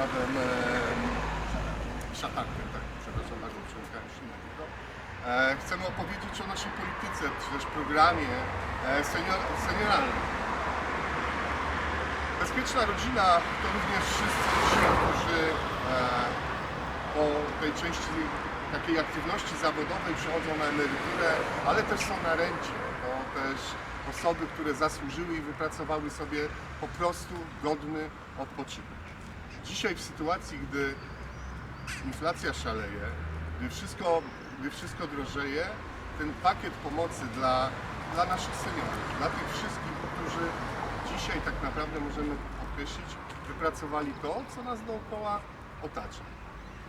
E, Szatankiem, tak, przepraszam bardzo, się chcemy opowiedzieć o naszej polityce, czy też programie e, senior, senioralnym. Bezpieczna rodzina to również wszyscy ci, którzy e, po tej części takiej aktywności zawodowej przechodzą na emeryturę, ale też są na rencie. To też osoby, które zasłużyły i wypracowały sobie po prostu godny odpoczynek. Dzisiaj w sytuacji, gdy inflacja szaleje, gdy wszystko, gdy wszystko drożeje, ten pakiet pomocy dla, dla naszych seniorów, dla tych wszystkich, którzy dzisiaj tak naprawdę możemy podkreślić, wypracowali to, co nas dookoła otacza.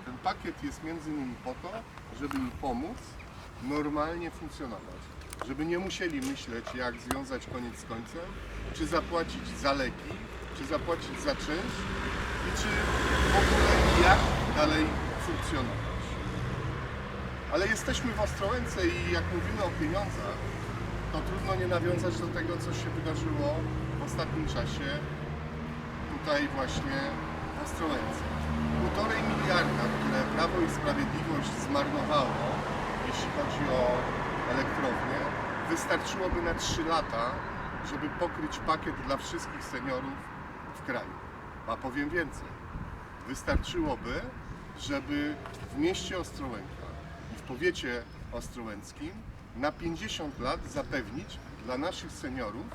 Ten pakiet jest między innymi po to, żeby im pomóc normalnie funkcjonować. Żeby nie musieli myśleć, jak związać koniec z końcem, czy zapłacić za leki, czy zapłacić za czynsz i czy w ogóle jak dalej funkcjonować. Ale jesteśmy w Ostrołęce i jak mówimy o pieniądzach, to trudno nie nawiązać do tego, co się wydarzyło w ostatnim czasie tutaj właśnie w Ostrołęce. Półtorej miliarda, które Prawo i Sprawiedliwość zmarnowało, jeśli chodzi o elektrownię, wystarczyłoby na 3 lata, żeby pokryć pakiet dla wszystkich seniorów kraju. A powiem więcej. Wystarczyłoby, żeby w mieście Ostrołęka i w powiecie ostrołęckim na 50 lat zapewnić dla naszych seniorów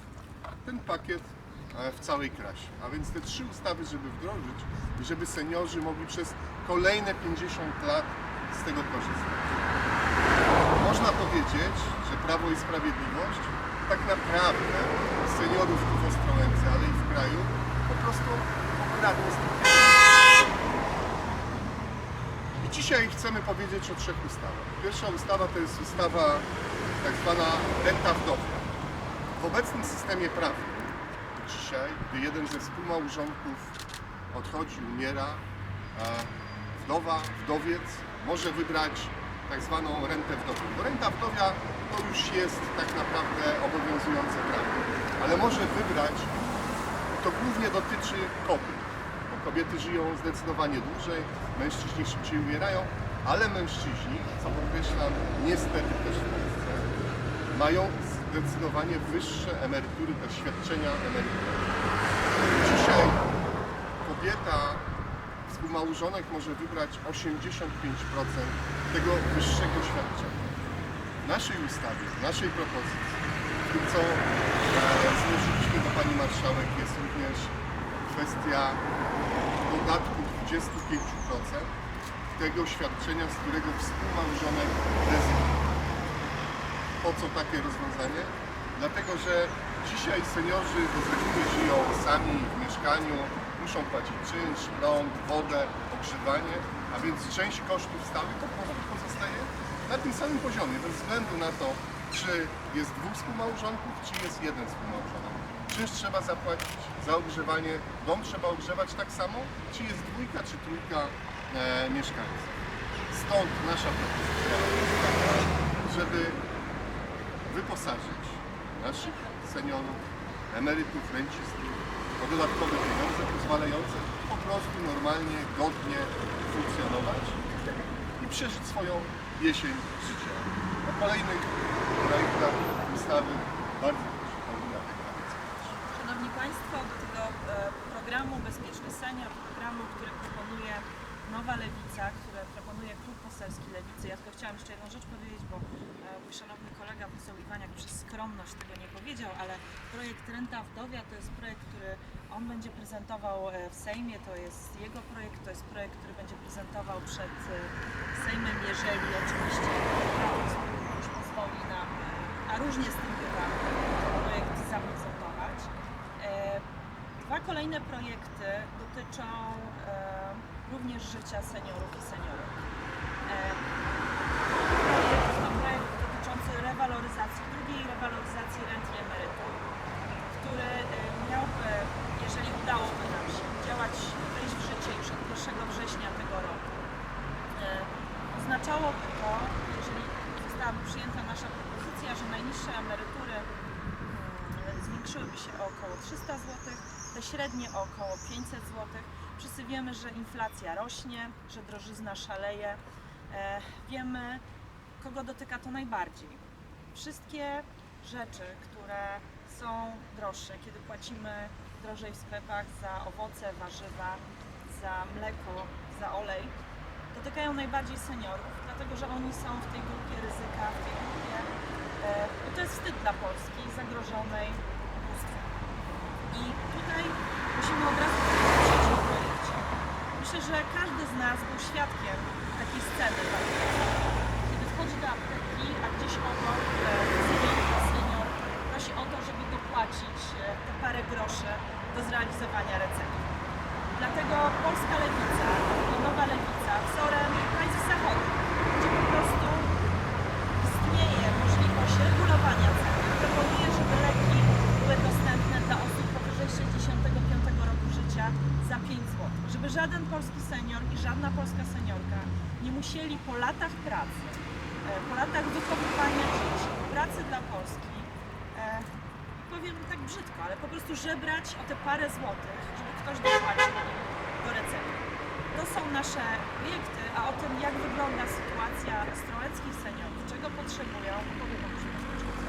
ten pakiet e, w całej krasie. A więc te trzy ustawy, żeby wdrożyć i żeby seniorzy mogli przez kolejne 50 lat z tego korzystać. Można powiedzieć, że Prawo i Sprawiedliwość tak naprawdę seniorów w Ostrołęce, ale i w kraju po prostu pieniędzy. I dzisiaj chcemy powiedzieć o trzech ustawach. Pierwsza ustawa to jest ustawa tak zwana renta wdowia. W obecnym systemie prawnym dzisiaj, gdy jeden ze współmałżonków odchodzi, umiera, wdowa, wdowiec może wybrać tak zwaną rentę wdowią. Bo renta wdowia to już jest tak naprawdę obowiązujące prawo. Ale może wybrać, to głównie dotyczy kobiet, bo kobiety żyją zdecydowanie dłużej, mężczyźni szybciej umierają, ale mężczyźni, co podkreślam, niestety też w Polsce, mają zdecydowanie wyższe emerytury, te świadczenia emerytalne. Dzisiaj kobieta, współmałżonek może wybrać 85% tego wyższego świadczenia. W naszej ustawie, w naszej propozycji, tym co e, złożyliśmy do Pani Marszałek jest kwestia dodatku 25% tego świadczenia, z którego współmałżonek rezygnuje. Po co takie rozwiązanie? Dlatego, że dzisiaj seniorzy z reguły żyją sami w mieszkaniu, muszą płacić czynsz, prąd, wodę, ogrzewanie, a więc część kosztów stałych po pozostaje na tym samym poziomie, bez względu na to, czy jest dwóch współmałżonków, czy jest jeden współmałżonek. Czynsz trzeba zapłacić za ogrzewanie, dom trzeba ogrzewać tak samo, czy jest dwójka, czy trójka e, mieszkańców. Stąd nasza propozycja jest taka, żeby wyposażyć naszych seniorów, emerytów, rencistów o dodatkowe pieniądze pozwalające po prostu normalnie, godnie funkcjonować i przeżyć swoją jesień życia. O kolejnych projektach ustawy bardzo proszę Pani Radek Szanowni Państwo, do tego e, programu Bezpieczny Senior, programu, który proponuje Nowa Lewica, które proponuje Klub Poselski Lewicy. Ja tylko chciałam jeszcze jedną rzecz powiedzieć, bo e, mój szanowny kolega poseł Iwaniak przez skromność tego nie powiedział, ale projekt Renta Wdowia to jest projekt, który on będzie prezentował e, w Sejmie, to jest jego projekt, to jest projekt, który będzie prezentował przed e, Sejmem, jeżeli oczywiście Sprawiedliwość pozwoli nam, a różnie z tym bywa, projekt zaprezentować. Dwa kolejne projekty dotyczą również życia seniorów i seniorek. Projekt to projekt dotyczący rewaloryzacji, drugiej rewaloryzacji rent i emerytur, który e, miałby, jeżeli udałoby nam się działać, wejść w życie już od 1 września tego roku, e, oznaczałoby to, jeżeli zostałaby przyjęta nasza propozycja, że najniższe emerytury mm, zwiększyłyby się o około 300 zł, te średnie o około 500 zł, Wszyscy wiemy, że inflacja rośnie, że drożyzna szaleje. E, wiemy, kogo dotyka to najbardziej. Wszystkie rzeczy, które są droższe, kiedy płacimy drożej w sklepach za owoce, warzywa, za mleko, za olej, dotykają najbardziej seniorów, dlatego że oni są w tej grupie ryzyka, w tej grupie. E, I to jest wstyd dla Polski zagrożonej ubóstwem. I tutaj musimy od razu. Myślę, że każdy z nas był świadkiem takiej sceny. Kiedy wchodzi do apteki, a gdzieś obok e, senior, prosi o to, żeby dopłacić e, te parę groszy do zrealizowania recepty. Dlatego polska lewica i nowa lewica wzorem państw zachodnich, gdzie po prostu istnieje możliwość regulowania cen. Proponuje, żeby leki były dostępne dla osób powyżej 65 roku życia za 5 zł. Żeby żaden polski senior i żadna polska seniorka nie musieli po latach pracy, e, po latach wychowywania dzieci, pracy dla Polski, e, powiem tak brzydko, ale po prostu żebrać o te parę złotych, żeby ktoś dopłacił do recepty. To są nasze projekty, a o tym, jak wygląda sytuacja stroleckich seniorów, czego potrzebują, opowie Wam Grzegorz Koczkowski.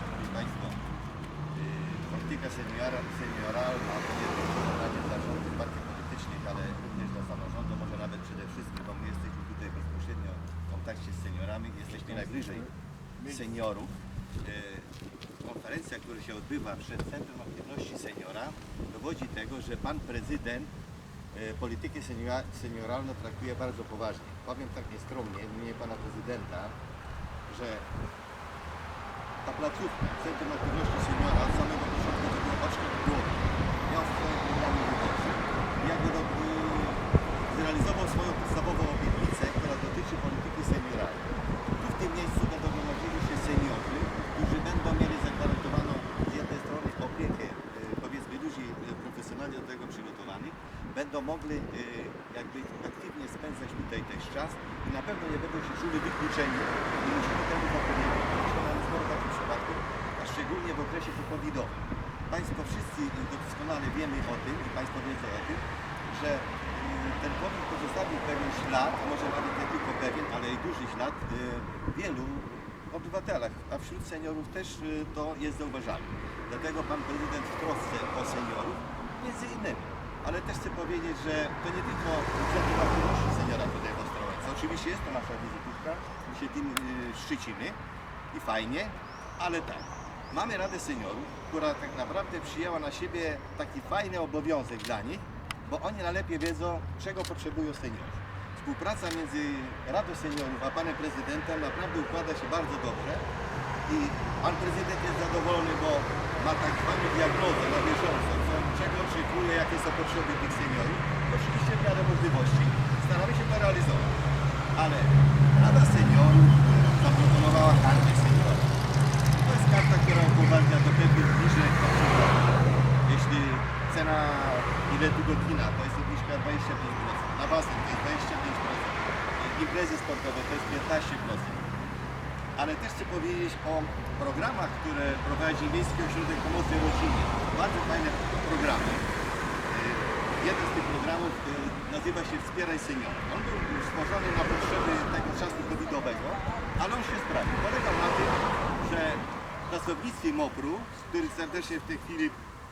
Szanowni Państwo, yy, polityka seniora, senioralna to nie tylko zadanie dla rządu partii politycznych, ale również dla samorządu, może nawet przede wszystkim, bo my jesteśmy tutaj bezpośrednio w kontakcie z seniorami, najbliżej seniorów. Yy, Konferencja, która się odbywa przed Centrum Aktywności Seniora, dowodzi tego, że Pan Prezydent yy, politykę seniora- senioralną traktuje bardzo poważnie. Powiem tak nieskromnie w imieniu Pana Prezydenta, że ta placówka, Centrum Aktywności Seniora od samego początku to było oczko w głowie. Miał swoje programy wyborcze. Jakby do, zrealizował swoją podstawową obietnicę, która dotyczy polityki senioralnej. W tym miejscu będą gromadzili się seniorzy, którzy będą mieli zagwarantowaną z jednej strony opiekę, y, powiedzmy ludzi y, profesjonalnie do tego przygotowanych, będą mogli y, jakby aktywnie spędzać tutaj też czas i na pewno nie będą się czuli wykluczeni i musimy temu. Zresztą mamy sporo takich przypadków, a szczególnie w okresie pocovidowym. Państwo wszyscy doskonale wiemy o tym i Państwo wiedzą o tym, że ten COVID pozostawił pewien ślad, może nawet nie tylko pewien, ale i duży ślad y, wielu obywatelach, a wśród seniorów też y, to jest zauważalne. Dlatego Pan Prezydent w trosce o seniorów, między innymi, ale też chcę powiedzieć, że to nie tylko Centrum Aktywności Seniora tutaj w Ostrołęce. Oczywiście jest to nasza wizytówka, my się tym y, szczycimy i fajnie, ale tak, mamy Radę Seniorów, która tak naprawdę przyjęła na siebie taki fajny obowiązek dla nich, bo oni najlepiej wiedzą, czego potrzebują seniorzy. Współpraca między Radą Seniorów a Panem Prezydentem naprawdę układa się bardzo dobrze i Pan Prezydent jest zadowolony, bo ma tak zwaną diagnozę na bieżąco, co, czego oczekuje, jakie są potrzeby tych seniorów. Oczywiście w miarę możliwości staramy się to realizować. Ale Rada Seniorów zaproponowała kartę seniorów. To jest karta, która upoważnia do pewnych zniżek. Jeśli cena biletu do kina to jest obniżka 25%, na basen to jest 25%, imprezy sportowe to jest 15%. Ale też chcę powiedzieć o programach, które prowadzi Miejski Ośrodek Pomocy Rodzinie. Bardzo fajne programy. Y, Jeden z tych programów y, nazywa się Wspieraj Seniora. On był stworzony na potrzeby tego czasu covidowego, ale on się sprawdził. Polega na tym, że w pracownictwie MOPR-u, z których serdecznie w tej chwili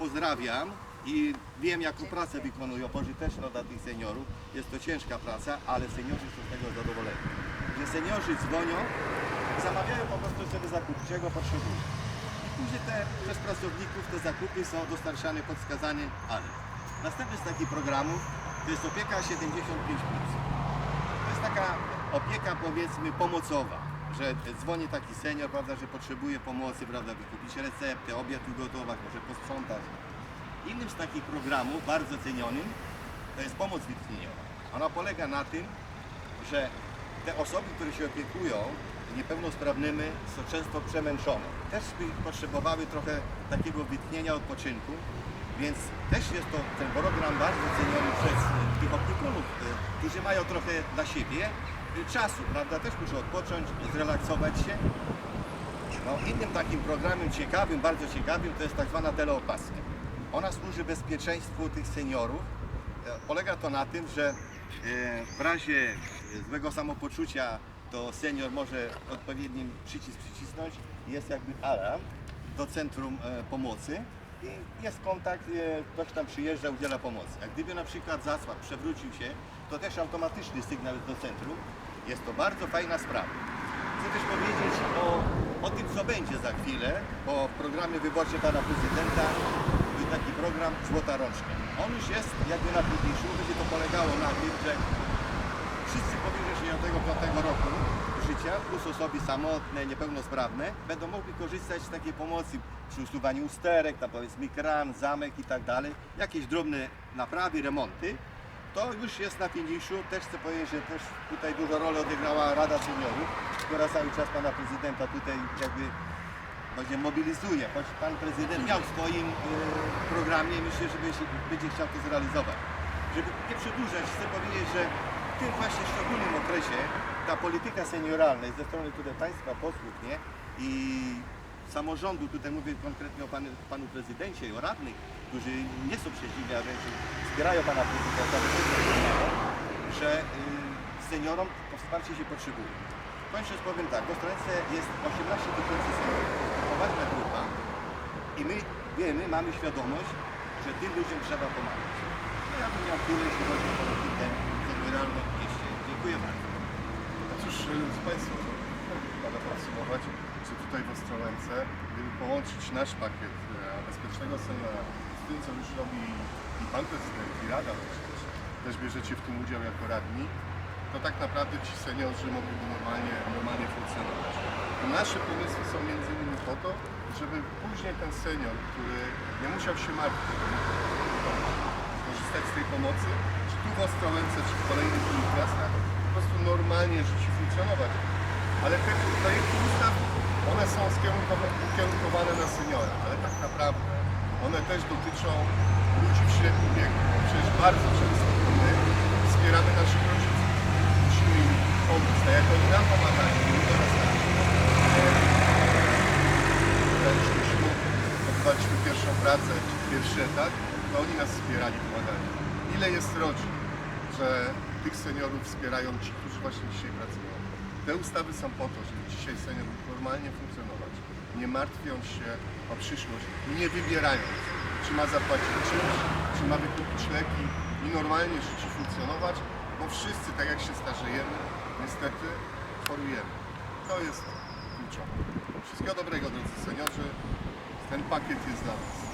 pozdrawiam i wiem jaką pracę wykonują pożyteczną dla tych seniorów. Jest to ciężka praca, ale seniorzy są z tego zadowoleni. Że seniorzy dzwonią, zamawiają po prostu sobie zakupy, czego potrzebują. I później te, przez pracowników te zakupy są dostarczane pod wskazaniem ale. Następny z takich programów to jest opieka 75+. To jest taka opieka powiedzmy pomocowa, że dzwoni taki senior, prawda, że potrzebuje pomocy, prawda, wykupić receptę, obiad ugotować, może posprzątać. Innym z takich programów, bardzo cenionym, to jest pomoc wytchnieniowa. Ona polega na tym, że te osoby, które się opiekują niepełnosprawnymi są często przemęczone. Też potrzebowały trochę takiego wytchnienia, odpoczynku, więc też jest to ten program bardzo ceniony przez e, tych opiekunów, e, którzy mają trochę dla siebie e, czasu, prawda? Też muszą odpocząć, zrelaksować się. No, innym takim programem ciekawym, bardzo ciekawym to jest tak zwana teleopaska. Ona służy bezpieczeństwu tych seniorów. E, Polega to na tym, że e, w razie złego samopoczucia to senior może odpowiednim przycisk przycisnąć jest jakby alarm do centrum e, pomocy i jest kontakt, e, ktoś tam przyjeżdża, udziela pomocy. A gdyby na przykład zasłab przewrócił się, to też automatyczny sygnał do centrum. Jest to bardzo fajna sprawa. Chcę też powiedzieć o, o tym, co będzie za chwilę, bo w programie wyborczym pana prezydenta taki program Złota Rączka. On już jest jakby na publicznu, będzie to polegało na tym, że wszyscy powyżej 65 roku życia, plus osoby samotne, niepełnosprawne, będą mogli korzystać z takiej pomocy przy usuwaniu usterek, tam powiedzmy kran, zamek i tak dalej, jakieś drobne naprawy, remonty. To już jest na finiszu. Też chcę powiedzieć, że też tutaj dużą rolę odegrała Rada Seniorów, która cały czas pana prezydenta tutaj jakby będzie mobilizuje, choć pan prezydent miał w swoim e, programie myślę, że będzie, będzie chciał to zrealizować. Żeby nie przedłużać, chcę powiedzieć, że w tym właśnie szczególnym okresie ta polityka senioralna ze strony tutaj państwa posłów, nie? I samorządu, tutaj mówię konkretnie o panu, panu prezydencie i o radnych, którzy nie są przeciwni, a wręcz wspierają pana prezydenta, że y, seniorom to wsparcie się potrzebuje. Kończąc powiem tak, w Ostrowce jest 18 tysięcy seniorów, poważna grupa i my wiemy, mamy świadomość, że tym ludziom trzeba pomagać. No ja bym miał tyle, jeśli chodzi o politykę senioralną w mieście. Dziękuję bardzo. No cóż, z Państwa Pana podsumować, że tutaj w Ostrołęce, gdyby połączyć nasz pakiet e, bezpiecznego seniora z tym, co już robi i Pan Prezydent, i Rada też bierzecie w tym udział jako radni, to tak naprawdę ci seniorzy mogliby normalnie, normalnie funkcjonować. Nasze pomysły są między innymi po to, żeby później ten senior, który nie musiał się martwić, korzystać z tej pomocy, czy tu w Ostrołęce, czy w kolejnych innych miastach, po prostu normalnie żyć i funkcjonować. Ale te projekty ustaw, one są ukierunkowane na seniora, ale tak naprawdę one też dotyczą ludzi w średnim wieku. Przecież bardzo często to my wspieramy naszych rodziców. Musimy im pomóc, tak jak oni nam pomagają, my do nas Jak już musimy odwaliśmy pierwszą pracę, pierwszy etat, to oni nas wspierali, pomagali. Ile jest rodzin, że tych seniorów wspierają ci, którzy właśnie dzisiaj pracują. Te ustawy są po to, żeby dzisiaj senior mógł normalnie funkcjonować, nie martwiąc się o przyszłość, nie wybierając, czy ma zapłacić czynsz, czy ma wykupić leki i normalnie żyć i funkcjonować, bo wszyscy, tak jak się starzejemy, niestety chorujemy. To jest kluczowe. Wszystkiego dobrego, drodzy seniorzy. Ten pakiet jest dla Was.